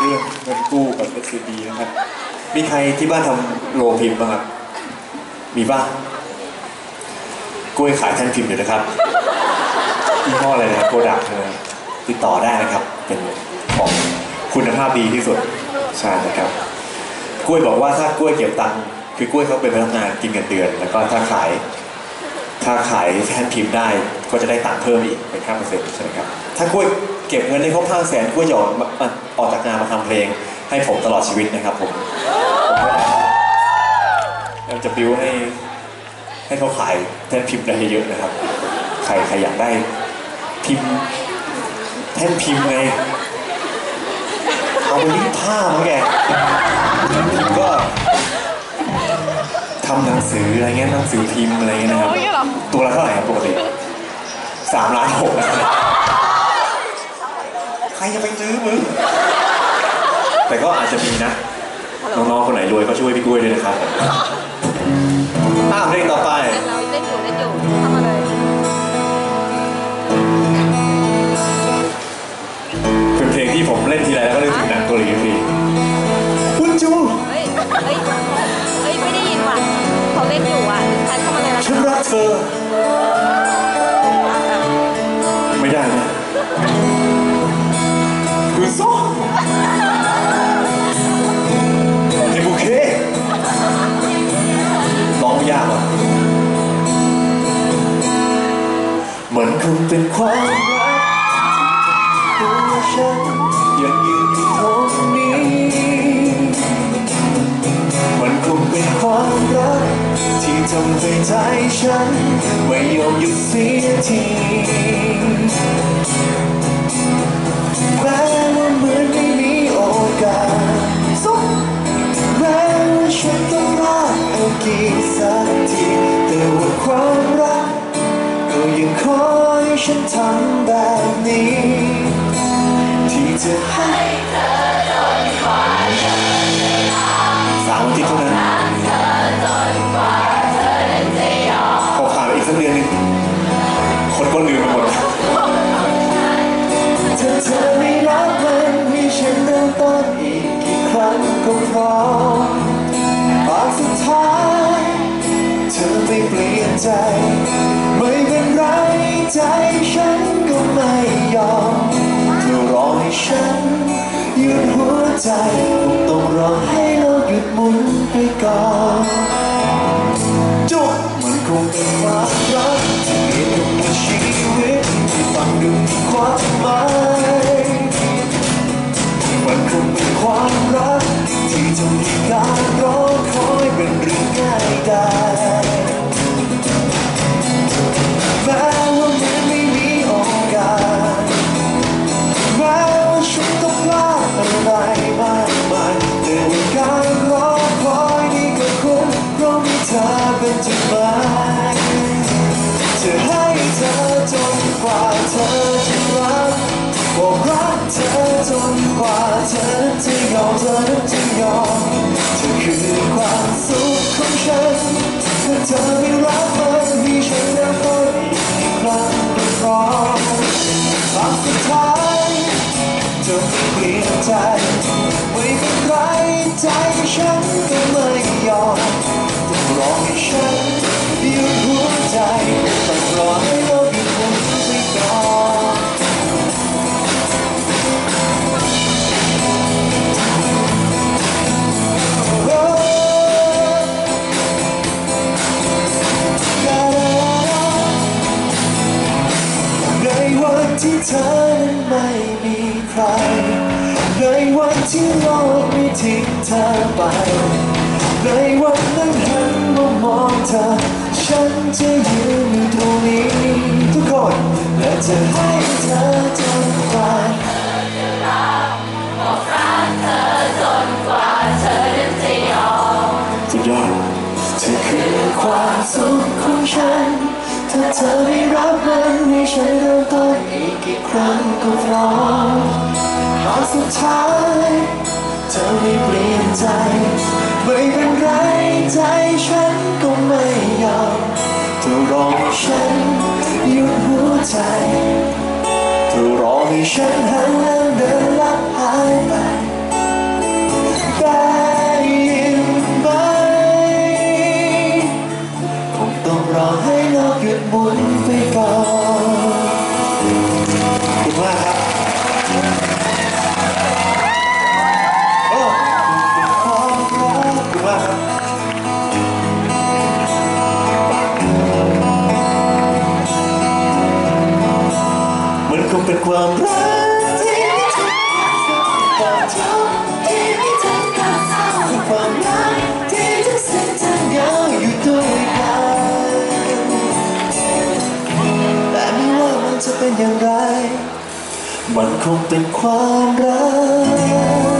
เรื่องเงินกู้กับ s อ b นะครับ มีใครที่บ้านทำโรงพิมพ์บ้างครับ มีบ้างกล้วยขายแท่นพิมพ์อยู่นะครับยี่ห้ออะไรนะโปรดักต์นะติดต่อได้นะครับ เป็นของคุณภาพดีที่สุดใช่นะครับ กล้วยบอกว่าถ้ากล้วยเก็บตังค์คือกล้วยเขาเป็นพนักงานกินเงินเดือน แล้วก็ถ้าขาย ถ้าขายแทนพิมพ์ได้ก็จะได้ตังค์เพิ่มอีกเป็นค่าเปอร์เซ็นต์ใช่ไหมครับถ้ากล้วย เก็บเงินได้ครบห้าแสนกล้วยจะออกมาอะออกจากงานมาทำเพลง ให้ผมตลอดชีวิตนะครับผมผมจะบิวให้ให้เขาขายแทนพิมพ์ได้เยอะๆนะครับ ใครใครอยากได้พิมพ์แทนพิมพ์ไงเอาไปรีดผ้ามั้งแกพิมพ์ก็ทำหนังสืออะไรเงี้ยหนังสือพิมพ์อะไรเงี้ยนะครับโอ้ยเหรอตัวละเท่าไหร่ครับปกติสามล้านหก ใครจะไปซื้อมึง แต่ก็อาจจะมีนะ น้องๆคนไหนรวยก็ช่วยพี่กล้วยด้วยนะครับอ่าเพลงต่อไป เราเล่นอยู่เล่นอยู่ทำมาเลยเป็นเพลงที่ผมเล่นทีไรแล้วก็นึกถึงหนังเกาหลีทุกทีคุณจูเฮ้ยเฮ้ยเฮ้ยไม่ได้ยินว่ะเขาเล่นอยู่อะแทนเข้ามาเลยละฉันรักเธอ เป็นความรักที่ตัวฉันยังยืนอยู่ตรงนี้ มันคงเป็นความรักที่ทำให้ใจฉันไม่ยอมหยุดเสียทีแม้ว่าเหมือนไม่มีโอกาสแม้ว่าฉันต้องรอดเอากี่สักทีแต่ว่าความรักก็ยังคอย ฉันทำแบบนี้ ที่จะให้สามอาทิตย์เท่านั้นพอผ่านไปอีกสักเดือนหนึงคนก็ลืมไปหมดถ้าเธอไม่รักมันมีฉันเริ่มต้นอีกกี่ครั้งก็พอ คงต้องรอให้โลกหยุดหมุนไปก่อนจุกมันคงเป็นควา อจะรักบอกรักเธอจนกว่าเธอจะยอมเธอจะยอมเธอคือความสุขของฉันถ้าเธอไม่รัก ที่เธอนั้นไม่มีใคร ในวันที่โลกไม่ทิ้งเธอไป ในวันนั้นหันมามองเธอ ฉันจะยืนอยู่ตรงนี้ ทุกคน และจะให้เธอจนกว่าสุดยอดเธอคือความสุขของฉัน ถ้าเธอไม่รับมันให้ฉันเริ่มต้นอีกกี่ครั้งก็พร้อมตอนสุดท้ายเธอไม่เปลี่ยนใจ ไม่เป็นไรใจฉันก็ไม่ยอมเธอรอให้ฉันหยุดหัวใจ เธอรอให้ฉันหันหลังเดิน ความรักที่ไม่ถึงความจำที่ไม่ถึงความเศร้าเป็นความรักที่ทุกเส้นทางยาวอยู่ด้วยกันแต่ไม่ว่ามันจะเป็นอย่างไร มันคงเป็นความรัก